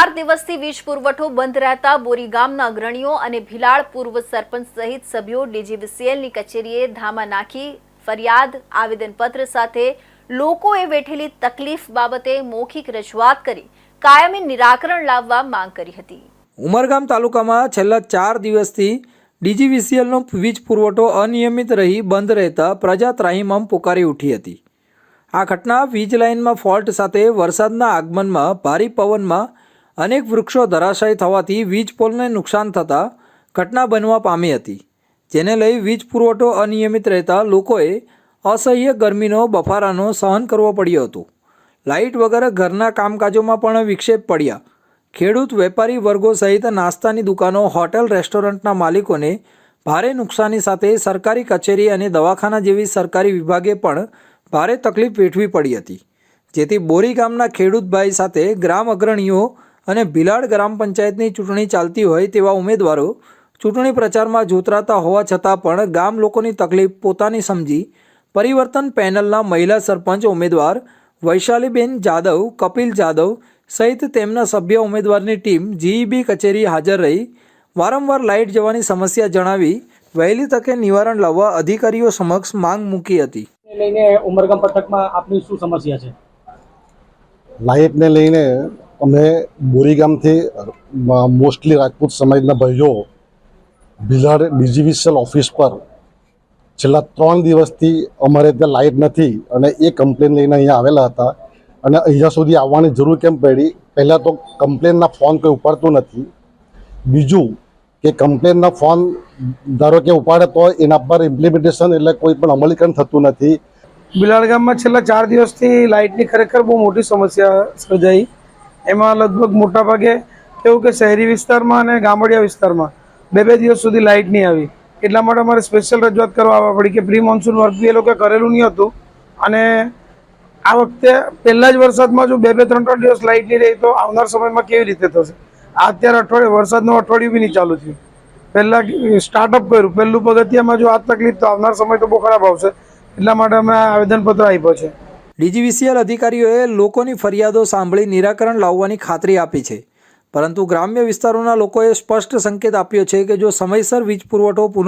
ચાર દિવસથી વીજ પુરવઠો બંધ રહેતા બોરી ગામના અગ્રણીઓ અને ભિલાડ પૂર્વ સરપંચ સહિત સભ્યો ડીજીવીસીએલની કચેરીએ ધામા નાખી ફરિયાદ, આવેદનપત્ર સાથે લોકોએ વેઠેલી તકલીફ બાબતે મૌખિક રજૂઆત કરી કાયમી નિરાકરણ લાવવા માંગ કરી હતી. ઉમરગામ તાલુકામાં છેલ્લા ચાર દિવસથી ડીજીવીસીએલનો વીજ પુરવઠો અનિયમિત રહી બંધ રહેતા પ્રજા ત્રાહિમામ પુકારી ઉઠી હતી. આ ઘટના વીજ લાઇનમાં ફોલ્ટ સાથે વરસાદના આગમનમાં ભારે પવનમાં અનેક વૃક્ષો ધરાશાયી થવાથી વીજ પોલને નુકસાન થતાં ઘટના બનવા પામી હતી, જેને લઈ વીજ પુરવઠો અનિયમિત રહેતા લોકોએ અસહ્ય ગરમીનો બફારાનો સહન કરવો પડ્યો હતો. લાઇટ વગર ઘરના કામકાજોમાં પણ વિક્ષેપ પડ્યા. ખેડૂત વેપારી વર્ગો સહિત નાસ્તાની દુકાનો, હોટેલ, રેસ્ટોરન્ટના માલિકોને ભારે નુકસાની સાથે સરકારી કચેરી અને દવાખાના જેવી સરકારી વિભાગે પણ ભારે તકલીફ વેઠવી પડી હતી, જેથી બોરી ગામના ખેડૂતભાઈ સાથે ગ્રામ અગ્રણીઓ અને ભિલાડ ગ્રામ પંચાયતની ચૂંટણી ચાલતી હોય તેવા ઉમેદવારો ચૂંટણી પ્રચારમાં જોતરાતા હોવા છતાં પણ ગામ લોકોની તકલીફ પોતાની સમજી પરિવર્તન પેનલના મહિલા સરપંચ ઉમેદવાર વૈશાલીબેન જાદવ કપિલ જાદવ સહિત તેમના સભ્ય ઉમેદવારની ટીમ જીઈબી કચેરી હાજર રહી. વારંવાર લાઇટ જવાની સમસ્યા જણાવી વહેલી તકે નિવારણ લાવવા અધિકારીઓ સમક્ષ માંગ મૂકી હતી. લઈને ઉમરગામ પથકમાં આપની શું સમસ્યા છે? લાઇટને લઈને અમે બોરીગામથી મોસ્ટલી રાજપૂત સમાજના ભાઈઓ બિલાડ ડીજીવીસીએલ ઓફિસ પર છેલ્લા ત્રણ દિવસથી અમારે ત્યાં લાઇટ નથી અને એ કમ્પ્લેન લઈને અહીંયા આવેલા હતા. અને અહીંયા સુધી આવવાની જરૂર કેમ પડી? પહેલાં તો કમ્પ્લેનના ફોન કોઈ ઉપાડતું નથી. બીજું કે કમ્પ્લેનના ફોન ધારો કે ઉપાડે તો એના પર ઇમ્પ્લિમેન્ટેશન એટલે કોઈ પણ અમલીકરણ થતું નથી. બિલાડ ગામમાં છેલ્લા ચાર દિવસથી લાઇટની ખરેખર બહુ મોટી સમસ્યા સર્જાઈ. એમાં લગભગ મોટા ભાગે કેવું કે શહેરી વિસ્તારમાં અને ગામડિયા વિસ્તારમાં બે બે દિવસ સુધી લાઇટ નહીં આવી. એટલા માટે અમારે સ્પેશિયલ રજૂઆત કરવા આવવા પડી કે પ્રી મોન્સૂન વર્ક બી એ લોકોએ કરેલું નહીં હતું. અને આ વખતે પહેલા જ વરસાદમાં જો બે બે ત્રણ ત્રણ દિવસ લાઇટ નહીં રહી તો આવનાર સમયમાં કેવી રીતે થશે? આ અત્યારે અઠવાડિયે વરસાદનું અઠવાડિયું બી નહીં ચાલુ થયું. પહેલાં સ્ટાર્ટઅપ કર્યું. પહેલું પગથિયામાં જો આ તકલીફ તો આવનાર સમય તો બહુ ખરાબ આવશે. એટલા માટે અમે આવેદનપત્ર આપ્યો છે. ડીજીવીસીએલ અધિકારીઓએ લોકોની ફરિયાદો સાંભળી નિરાકરણ લાવવાની ખાતરી આપી છે. પરંતુ ગ્રામ્ય વિસ્તારોના લોકોએ સ્પષ્ટ સંકેત આપ્યો છે કે જો સમયસર વીજ પુરવઠો પુનઃ